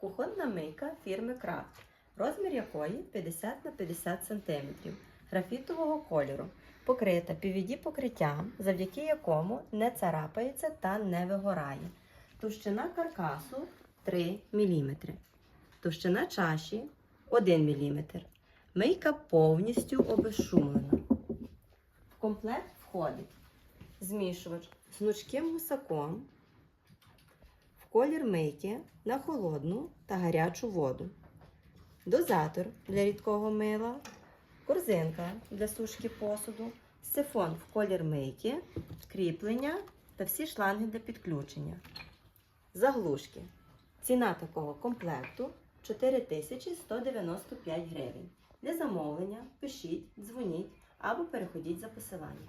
Кухонна мийка фірми Крафт, розмір якої 50 на 50 см, графітового кольору, покрита PVD покриттям, завдяки якому не царапається та не вигорає. Товщина каркасу 3 мм. Товщина чаші 1 мм. Мийка повністю обезшумлена. В комплект входить змішувач з гнучким гусаком колір мийки на холодну та гарячу воду, дозатор для рідкого мила, корзинка для сушки посуду, сифон в колір мийки, кріплення та всі шланги для підключення. Заглушки. Ціна такого комплекту 4195 гривень. Для замовлення пишіть, дзвоніть або переходіть за посиланням.